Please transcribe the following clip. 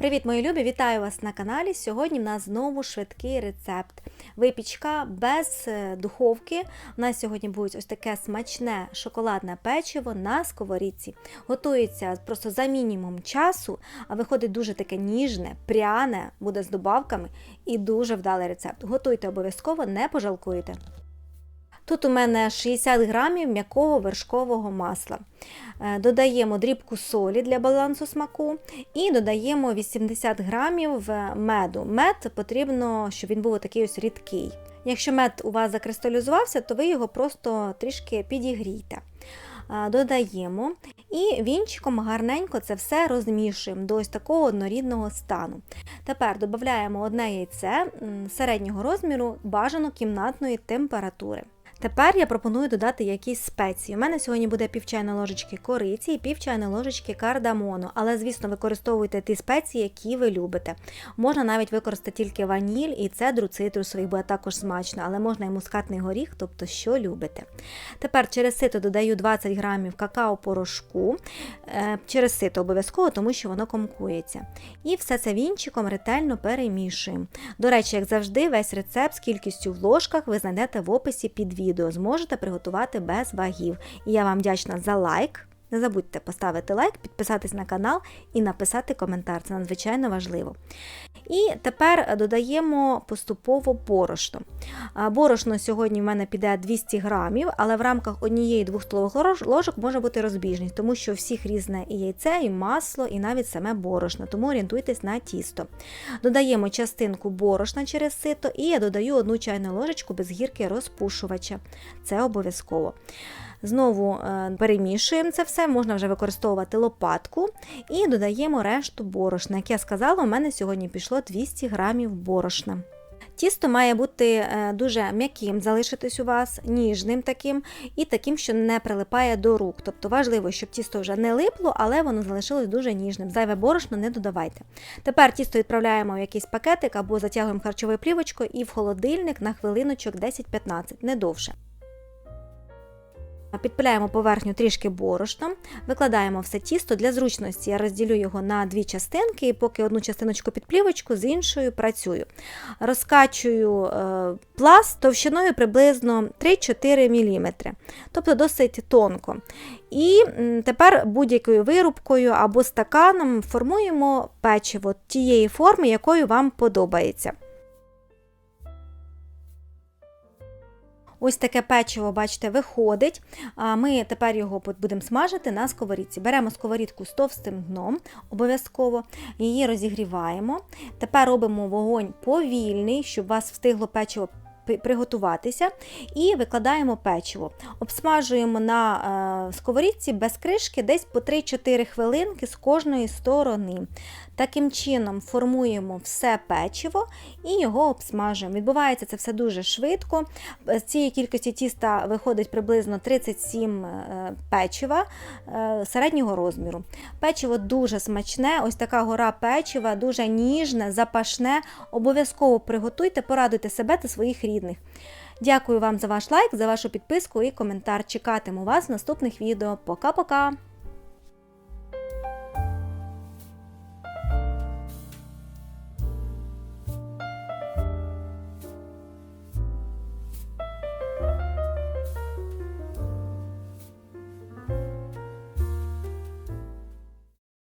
Привіт, мої любі! Вітаю вас на каналі. Сьогодні в нас знову швидкий рецепт. Випічка без е, духовки. У нас сьогодні буде ось таке смачне шоколадне печиво на сковорідці. Готується просто за мінімум часу, а виходить дуже таке ніжне, пряне, буде з добавками і дуже вдалий рецепт. Готуйте обов'язково, не пожалкуєте. Тут у мене 60 грамів м'якого вершкового масла. Е, Додаємо дрібку солі для балансу смаку і додаємо 80 грамів е, меду. Мед потрібно, щоб він був такий ось рідкий. Якщо мед у вас закристалізувався, то ви його просто трішки підігрійте. Е, Додаємо і вінчиком гарненько це все розмішуємо до ось такого однорідного стану. Тепер додаємо одне яйце середнього розміру бажано кімнатної температури. Тепер я пропоную додати якісь спеції. У мене сьогодні буде пів чайної ложечки кориці і пів чайної ложечки кардамону, але, звісно, використовуйте ті спеції, які ви любите. Можна навіть використати тільки ваніль і цедру цитрусових, буде також смачно, але можна і мускатний горіх, тобто що любите. Тепер через сито додаю 20 грамів какао-порошку, Е, через сито обов'язково, тому що воно комкується. І все це вінчиком ретельно перемішуємо. До речі, як завжди, весь рецепт з кількістю в ложках ви знайдете в описі під відео. Зможете приготувати без вагів. І я вам вдячна за лайк. Не забудьте поставити лайк, підписатись на канал і написати коментар. Це надзвичайно важливо. І тепер додаємо поступово борошно. Борошно сьогодні в мене піде 200 грамів, але в рамках однієї-двох столових ложок може бути розбіжність, тому що всіх різне і яйце, і масло, і навіть саме борошно, тому орієнтуйтесь на тісто. Додаємо частинку борошна через сито, і я додаю одну чайну ложечку без гірки розпушувача. Це обов'язково. Знову е, перемішуємо це все, можна вже використовувати лопатку і додаємо решту борошна. Як я сказала, у мене сьогодні пішло 200 грамів борошна. Тісто має бути е, дуже м'яким, залишитись у вас, ніжним таким і таким, що не прилипає до рук. Тобто важливо, щоб тісто вже не липло, але воно залишилось дуже ніжним. Зайве борошно не додавайте. Тепер тісто відправляємо в якийсь пакетик або затягуємо харчовою плівочкою і в холодильник на хвилиночок 10-15, не довше. Підпиляємо поверхню трішки борошном, викладаємо все тісто для зручності. Я розділю його на дві частинки, і поки одну частиночку під плівочку, з іншою працюю. Розкачую е, пласт товщиною приблизно 3-4 мм, тобто досить тонко. І тепер будь-якою вирубкою або стаканом формуємо печиво тієї форми, якою вам подобається. Ось таке печиво, бачите, виходить. А Ми тепер його будемо смажити на сковорідці. Беремо сковорідку з товстим дном, обов'язково її розігріваємо. Тепер робимо вогонь повільний, щоб вас встигло печиво приготуватися, і викладаємо печиво. Обсмажуємо на е, сковорідці без кришки десь по 3-4 хвилинки з кожної сторони. Таким чином формуємо все печиво і його обсмажуємо. Відбувається це все дуже швидко. З цієї кількості тіста виходить приблизно 37 е, печива е, середнього розміру. Печиво дуже смачне, ось така гора печива, дуже ніжне, запашне. Обов'язково приготуйте, порадуйте себе та своїх рідних. Дякую вам за ваш лайк, за вашу підписку і коментар. Чекатиму вас в наступних відео. Пока-пока!